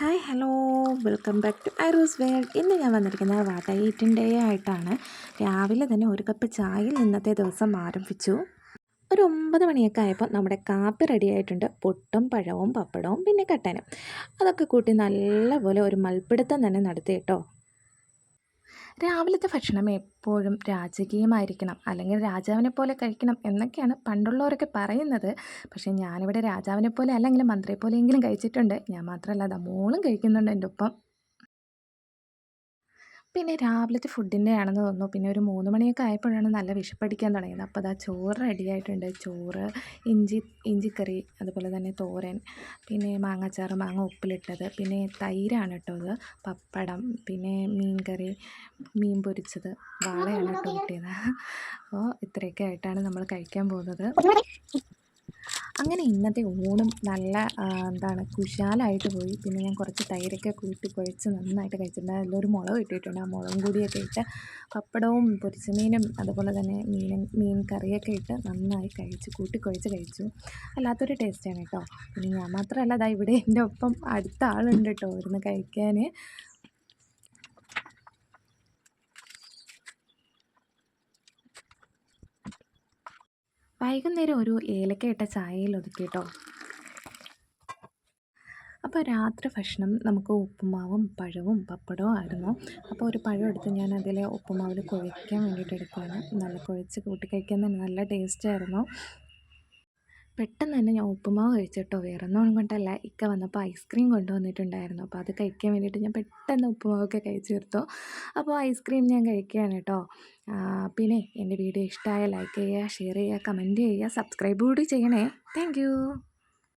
Hi hello welcome back to ഐറോസ് world ഇന്ന് ഞാൻ വന്നിരിക്കുന്നത് വാട്ട ഈറ്റിൻ ഡേ ആയിട്ടാണ്. രാവിലെ തന്നെ ഒരു കപ്പ് ചായയിൽ ഇന്നത്തെ ദിവസം ആരംഭിച്ചു. ഒരു ഒമ്പത് മണിയൊക്കെ ആയപ്പോൾ നമ്മുടെ കാപ്പി റെഡി ആയിട്ടുണ്ട്. പൊട്ടും പഴവും പപ്പടവും പിന്നെ കട്ടനും. അതൊക്കെ കൂട്ടി നല്ലപോലെ ഒരു മൽപ്പിടുത്തം തന്നെ നടത്തി കേട്ടോ. രാവിലത്തെ ഭക്ഷണം എപ്പോഴും രാജകീയമായിരിക്കണം. അല്ലെങ്കിൽ രാജാവിനെ പോലെ കഴിക്കണം എന്നൊക്കെയാണ് പണ്ടുള്ളവരൊക്കെ പറയുന്നത്. പക്ഷേ ഞാനിവിടെ രാജാവിനെ പോലെ അല്ലെങ്കിലും മന്ത്രിയെ പോലെയെങ്കിലും കഴിച്ചിട്ടുണ്ട്. ഞാൻ മാത്രമല്ല അത് മോളും കഴിക്കുന്നുണ്ട് എന്റെ ഒപ്പം. പിന്നെ രാവിലത്തെ ഫുഡിന്റെ ആണെന്ന് തോന്നുന്നു. പിന്നെ ഒരു മൂന്ന് മണിയൊക്കെ ആയപ്പോഴാണ് നല്ല വിശപ്പടിക്കാൻ തുടങ്ങിയത്. അപ്പോൾ അതാ ചോറ് റെഡിയായിട്ടുണ്ട് ചോറ് ഇഞ്ചി ഇഞ്ചിക്കറി അതുപോലെ തന്നെ തോരൻ പിന്നെ മാങ്ങാച്ചാറ് മാങ്ങ ഉപ്പിലിട്ടത്. പിന്നെ തൈരാണ് കേട്ടോ അത് പപ്പടം പിന്നെ മീൻകറി മീൻ പൊരിച്ചത് വാളയാണ് കേട്ടോ കിട്ടിയത്. അപ്പോൾ ഇത്രയൊക്കെ ആയിട്ടാണ് നമ്മൾ കഴിക്കാൻ പോകുന്നത്. അങ്ങനെ ഇന്നത്തെ ഊണും നല്ല എന്താണ് കുശാലായിട്ട് പോയി. പിന്നെ ഞാൻ കുറച്ച് തൈരൊക്കെ കൂട്ടി കുഴച്ച് നന്നായിട്ട് കഴിച്ചിട്ടുണ്ട്. അതിലൊരു മുളക് ഇട്ടിട്ടുണ്ട്. ആ മുളകും കൂടിയൊക്കെ ഇട്ട് പപ്പടവും പൊരിച്ചമീനും അതുപോലെ തന്നെ മീനൻ മീൻ കറിയൊക്കെ ഇട്ട് നന്നായി കഴിച്ച് കൂട്ടി കുഴച്ച് കഴിച്ചു. അല്ലാത്തൊരു ടേസ്റ്റാണ് കേട്ടോ. പിന്നെ ഞാൻ മാത്രമല്ല അതാ ഇവിടെ എന്റെ ഒപ്പം അടുത്ത ആളുണ്ട് കേട്ടോ ഇരുന്ന് കഴിക്കാൻ. വൈകുന്നേരം ഒരു ഏലക്ക ഇട്ട ചായയിൽ ഒതുക്കി കേട്ടോ അപ്പോൾ രാത്രി ഭക്ഷണം നമുക്ക് ഉപ്പുമാവും പഴവും പപ്പടവും ആയിരുന്നു. അപ്പോൾ ഒരു പഴം എടുത്ത് ഞാൻ അതിൽ ഉപ്പുമാവിൽ കുഴയ്ക്കാൻ വേണ്ടിയിട്ട് എടുക്കുകയാണ് നല്ല കുഴച്ച് കൂട്ടി കഴിക്കാൻ തന്നെ നല്ല ടേസ്റ്റായിരുന്നു പെട്ടെന്ന് തന്നെ ഞാൻ ഉപ്പുമാവ് കഴിച്ചിട്ടോ വേറെ ഒന്നും കൊണ്ടല്ല ഇക്ക വന്നപ്പോൾ ഐസ്ക്രീം കൊണ്ടുവന്നിട്ടുണ്ടായിരുന്നു. അപ്പോൾ അത് കഴിക്കാൻ വേണ്ടിയിട്ട് ഞാൻ പെട്ടെന്ന് ഉപ്പുമാവൊക്കെ കഴിച്ചു തീർത്തു. അപ്പോൾ ഐസ്ക്രീം ഞാൻ കഴിക്കുകയാണ് കേട്ടോ. പിന്നെ എന്റെ വീഡിയോ ഇഷ്ടമായ ലൈക്ക് ചെയ്യുക ഷെയർ ചെയ്യുക കമന്റ് ചെയ്യുക സബ്സ്ക്രൈബ് കൂടി ചെയ്യണേ. താങ്ക്